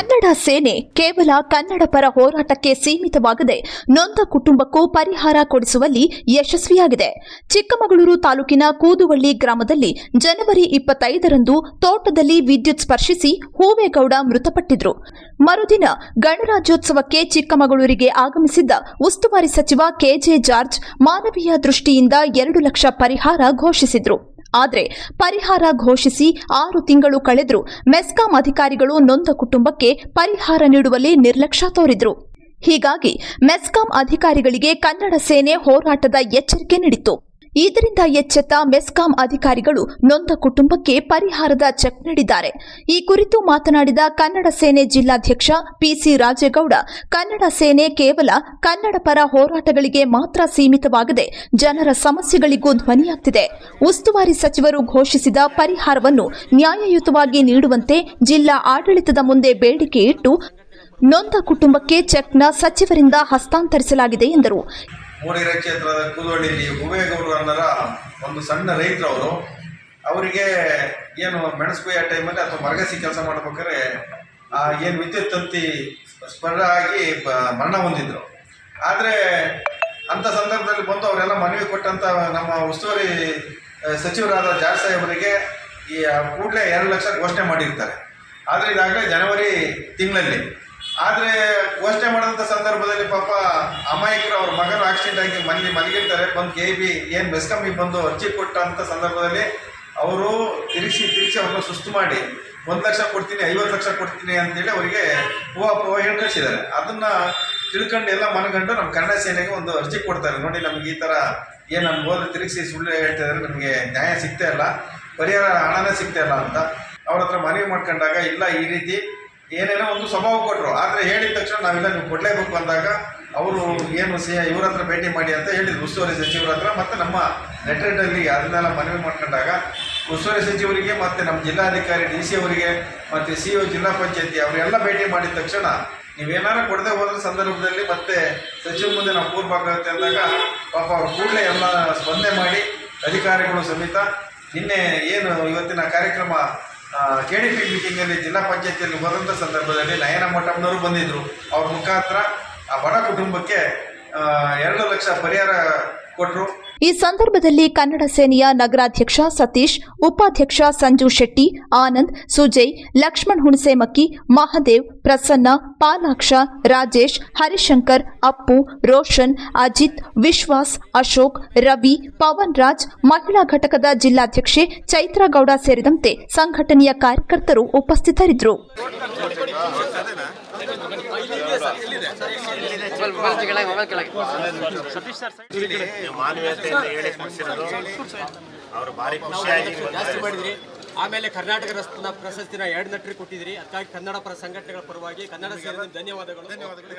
ಕನ್ನಡ ಸೇನೆ ಕೇವಲ ಕನ್ನಡ ಪರ ಹೋರಾಟಕ್ಕೆ ಸೀಮಿತವಾಗದೆ ನೊಂದ ಕುಟುಂಬಕ್ಕೂ ಪರಿಹಾರ ಕೊಡಿಸುವಲ್ಲಿ ಯಶಸ್ವಿಯಾಗಿದೆ. ಚಿಕ್ಕಮಗಳೂರು ತಾಲೂಕಿನ ಕೂದುವಳ್ಳಿ ಗ್ರಾಮದಲ್ಲಿ ಜನವರಿ ಇಪ್ಪತ್ತೈದರಂದು ತೋಟದಲ್ಲಿ ವಿದ್ಯುತ್ ಸ್ಪರ್ಶಿಸಿ ಹೂವೇಗೌಡ ಮೃತಪಟ್ಟಿದ್ರು. ಮರುದಿನ ಗಣರಾಜ್ಯೋತ್ಸವಕ್ಕೆ ಚಿಕ್ಕಮಗಳೂರಿಗೆ ಆಗಮಿಸಿದ್ದ ಉಸ್ತುವಾರಿ ಸಚಿವ ಕೆಜೆ ಜಾರ್ಜ್ ಮಾನವೀಯ ದೃಷ್ಟಿಯಿಂದ ಎರಡು ಲಕ್ಷ ಪರಿಹಾರ ಘೋಷಿಸಿದ್ರು. ಆದರೆ ಪರಿಹಾರ ಘೋಷಿಸಿ ಆರು ತಿಂಗಳು ಕಳೆದರೂ ಮೆಸ್ಕಾಂ ಅಧಿಕಾರಿಗಳು ನೊಂದ ಕುಟುಂಬಕ್ಕೆ ಪರಿಹಾರ ನೀಡುವಲ್ಲಿ ನಿರ್ಲಕ್ಷ್ಯ ತೋರಿದ್ರು. ಹೀಗಾಗಿ ಮೆಸ್ಕಾಂ ಅಧಿಕಾರಿಗಳಿಗೆ ಕನ್ನಡ ಸೇನೆ ಹೋರಾಟದ ಎಚ್ಚರಿಕೆ ನೀಡಿತ್ತು. ಇದರಿಂದ ಎಚ್ಚೆತ್ತ ಮೆಸ್ಕಾಂ ಅಧಿಕಾರಿಗಳು ನೊಂದ ಕುಟುಂಬಕ್ಕೆ ಪರಿಹಾರದ ಚೆಕ್ ನೀಡಿದ್ದಾರೆ. ಈ ಕುರಿತು ಮಾತನಾಡಿದ ಕನ್ನಡ ಸೇನೆ ಜಿಲ್ಲಾಧ್ಯಕ್ಷ ಪಿಸಿ ರಾಜೇಗೌಡ, ಕನ್ನಡ ಸೇನೆ ಕೇವಲ ಕನ್ನಡ ಪರ ಹೋರಾಟಗಳಿಗೆ ಮಾತ್ರ ಸೀಮಿತವಾಗದೆ ಜನರ ಸಮಸ್ಯೆಗಳಿಗೂ ಧ್ವನಿಯಾಗ್ತಿದೆ. ಉಸ್ತುವಾರಿ ಸಚಿವರು ಘೋಷಿಸಿದ ಪರಿಹಾರವನ್ನು ನ್ಯಾಯಯುತವಾಗಿ ನೀಡುವಂತೆ ಜಿಲ್ಲಾ ಆಡಳಿತದ ಮುಂದೆ ಬೇಡಿಕೆ ಇಟ್ಟು ನೊಂದ ಕುಟುಂಬಕ್ಕೆ ಚೆಕ್ನ ಸಚಿವರಿಂದ ಹಸ್ತಾಂತರಿಸಲಾಗಿದೆ ಎಂದರು. ಮೂಡಿಗೆರೆ ಕ್ಷೇತ್ರದ ಕೂದೊಳ್ಳಿಲಿ ಹೂವೇಗೌಡರು ಅನ್ನೋರ ಒಂದು ಸಣ್ಣ ರೈತರವರು, ಅವರಿಗೆ ಏನು ಮೆಣಸು ಕೊಯ್ಯೋ ಟೈಮಲ್ಲಿ ಅಥವಾ ಮರಗಸಿ ಕೆಲಸ ಮಾಡ್ಬೇಕಾದ್ರೆ ಏನು ವಿದ್ಯುತ್ ತಂತಿ ಸ್ಪರ್ಧ ಆಗಿ ಮರಣ ಹೊಂದಿದ್ರು. ಆದರೆ ಅಂಥ ಸಂದರ್ಭದಲ್ಲಿ ಬಂದು ಅವರೆಲ್ಲ ಮನವಿ ಕೊಟ್ಟಂಥ ನಮ್ಮ ಉಸ್ತುವಾರಿ ಸಚಿವರಾದ ಜಾರ್ ಸಾಹೇಬರಿಗೆ ಈ ಕೂಡಲೇ ಎರಡು ಲಕ್ಷ ಘೋಷಣೆ ಮಾಡಿರ್ತಾರೆ. ಆದರೆ ಇದಾಗಲೇ ಜನವರಿ ತಿಂಗಳಲ್ಲಿ ಆದರೆ ಘೋಷಣೆ ಮಾಡಿದಂಥ ಸಂದರ್ಭದಲ್ಲಿ ಪಾಪ ಅಮಾಯಕರು ಅವ್ರ ಮಗನ ಆಕ್ಸಿಡೆಂಟ್ ಆಗಿ ಮನೆ ಮಲಗಿರ್ತಾರೆ. ಬಂದು ಕೆ ಬಿ ಏನು ಬೆಸ್ಕಮ್ಮಿಗೆ ಬಂದು ಅರ್ಜಿ ಕೊಟ್ಟಂಥ ಸಂದರ್ಭದಲ್ಲಿ ಅವರು ತಿರುಗಿಸಿ ತಿರುಗಿಸಿ ಅವ್ರನ್ನ ಸುಸ್ತು ಮಾಡಿ ಒಂದು ಲಕ್ಷ ಕೊಡ್ತೀನಿ, ಐವತ್ತು ಲಕ್ಷ ಕೊಡ್ತೀನಿ ಅಂತೇಳಿ ಅವರಿಗೆ ಹೂವ ಹೂವ ಹೇಳಿ ಕಳಿಸಿದ್ದಾರೆ. ಅದನ್ನ ತಿಳ್ಕೊಂಡು ಎಲ್ಲ ಮನಗಂಡು ನಮ್ಮ ಕನ್ನಡ ಸೇನೆಗೆ ಒಂದು ಅರ್ಜಿ ಕೊಡ್ತಾರೆ. ನೋಡಿ ನಮ್ಗೆ ಈ ಥರ ಏನು ನಮ್ಗೆ ಹೋದ್ರೆ ತಿರುಗಿಸಿ ಸುಳ್ಳು ಹೇಳ್ತಾ ಇದ್ದಾರೆ ನಮಗೆ ನ್ಯಾಯ ಸಿಗ್ತಾ ಇಲ್ಲ. ಪರಿಹಾರ ಹಣನೇ ಸಿಗ್ತಾ ಇಲ್ಲ ಅಂತ. ಅವ್ರ ಹತ್ರ ಮನವಿ ಮಾಡ್ಕೊಂಡಾಗ ಇಲ್ಲ, ಈ ರೀತಿ ಏನೇನೋ ಒಂದು ಸ್ವಭಾವ ಕೊಟ್ಟರು ಆದರೆ ಹೇಳಿದ ತಕ್ಷಣ ನಾವೆಲ್ಲ ನೀವು ಕೊಡಲೇಬೇಕು ಅಂದಾಗ ಅವರು ಏನು ಸಿ ಇವ್ರ ಹತ್ರ ಭೇಟಿ ಮಾಡಿ ಅಂತ ಹೇಳಿದ್ರು. ಉಸ್ತುವಾರಿ ಸಚಿವರ ಹತ್ರ ಮತ್ತು ನಮ್ಮ ಲೆಟ್ರೇಟಲ್ಲಿ ಅದನ್ನೆಲ್ಲ ಮನವಿ ಮಾಡ್ಕೊಂಡಾಗ ಉಸ್ತುವಾರಿ ಸಚಿವರಿಗೆ ಮತ್ತು ನಮ್ಮ ಜಿಲ್ಲಾಧಿಕಾರಿ ಡಿ ಸಿ ಅವರಿಗೆ ಮತ್ತು ಸಿ ಒ ಜಿಲ್ಲಾ ಪಂಚಾಯತಿ ಅವರೆಲ್ಲ ಭೇಟಿ ಮಾಡಿದ ತಕ್ಷಣ ನೀವೇನಾರು ಕೊಡದೆ ಹೋದ ಸಂದರ್ಭದಲ್ಲಿ ಮತ್ತೆ ಸಚಿವ ಮುಂದೆ ನಾವು ಕೂರ್ಬೇಕಾಗುತ್ತೆ ಅಂದಾಗ ಪಾಪ ಅವ್ರು ಕೂಡಲೇ ಎಲ್ಲ ಸ್ಪಂದನೆ ಮಾಡಿ ಅಧಿಕಾರಿಗಳು ಸಮೇತ ನಿನ್ನೆ ಏನು ಇವತ್ತಿನ ಕಾರ್ಯಕ್ರಮ ಕೆ ಡಿ ಪಿ ಮೀಟಿಂಗಲ್ಲಿ ಜಿಲ್ಲಾ ಪಂಚಾಯತಿಯಲ್ಲಿ ಬರುವಂಥ ಸಂದರ್ಭದಲ್ಲಿ ನಯನ ಮಠಮ್ನವರು ಬಂದಿದ್ದರು ಅವ್ರ ಮುಖಾಂತರ ಆ ಬಡ ಕುಟುಂಬಕ್ಕೆ ಎರಡು ಲಕ್ಷ ಪರಿಹಾರ ಕೊಟ್ಟರು ಈ ಸಂದರ್ಭದಲ್ಲಿ ಕನ್ನಡ ಸೇನೆಯ ನಗರಾಧ್ಯಕ್ಷ ಸತೀಶ್, ಉಪಾಧ್ಯಕ್ಷ ಸಂಜು ಶೆಟ್ಟಿ, ಆನಂದ್, ಸುಜಯ್, ಲಕ್ಷ್ಮಣ್ ಹುಣಸೇಮಕ್ಕಿ ಮಹದೇವ್, ಪ್ರಸನ್ನ, ಪಾಲಾಕ್ಷ, ರಾಜೇಶ್, ಹರಿಶಂಕರ್, ಅಪ್ಪು, ರೋಷನ್, ಅಜಿತ್, ವಿಶ್ವಾಸ್, ಅಶೋಕ್, ರವಿ ಪವನ್ ರಾಜ್ ಮಹಿಳಾ ಘಟಕದ ಜಿಲ್ಲಾಧ್ಯಕ್ಷೆ ಚೈತ್ರಗೌಡ ಸೇರಿದಂತೆ ಸಂಘಟನೆಯ ಕಾರ್ಯಕರ್ತರು ಉಪಸ್ಥಿತರಿದ್ದರು. ಮಾನವೀಯತೆಯಿಂದ ಹೇಳಿ ಕೊಡಿಸಿರೋದು ಅವರು ಭಾರಿ ಖುಷಿಯಾಗಿ ಜಾಸ್ತಿ ಮಾಡಿದ್ರಿ. ಆಮೇಲೆ ಕರ್ನಾಟಕ ರಸ್ತನ ಪ್ರಶಸ್ತಿನ ಎರಡು ನಟರಿಗೆ ಕೊಟ್ಟಿದ್ರಿ. ಅದಕ್ಕಾಗಿ ಕನ್ನಡ ಪರ ಸಂಘಟನೆಗಳ ಪರವಾಗಿ ಕನ್ನಡ ಸೇರಿದ ಧನ್ಯವಾದಗಳು. ಧನ್ಯವಾದಗಳು.